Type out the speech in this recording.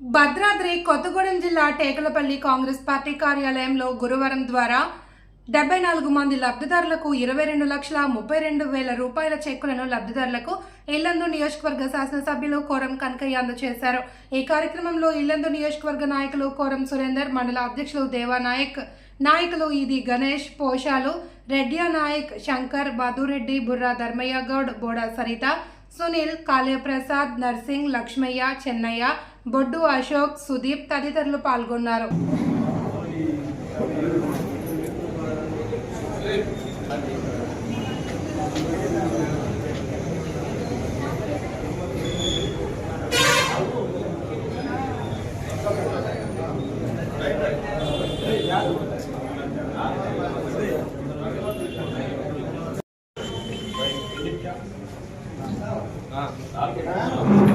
భద్రాద్రి కొత్తగూడెం జిల్లా టేకలపల్లి కాంగ్రెస్ పార్టీ కార్యాలయంలో గురువారం ద్వారా డెబ్బై నాలుగు మంది లబ్ధిదారులకు ఇరవై రెండు లక్షల ముప్పై రెండు వేల రూపాయల చెక్కులను లబ్ధిదారులకు ఇల్లందు నియోజకవర్గ శాసనసభ్యులు కోరం కనకయ్య అందజేశారు. ఈ కార్యక్రమంలో ఇల్లందు నియోజకవర్గ నాయకులు కోరం సురేందర్ మండల అధ్యక్షులు దేవానాయక్ నాయకులు ఇది గణేష్ పోషాలు రెడ్డియా నాయక్ శంకర్ మధురెడ్డి బుర్రా ధర్మయ్య గౌడ్ బోడా సరిత సునీల్ కాళేప్రసాద్ నర్సింగ్ లక్ష్మయ్య చెన్నయ్య బొడ్డు అశోక్ సుదీప్ తదితరులు పాల్గొన్నారు Yeah. ఓకే.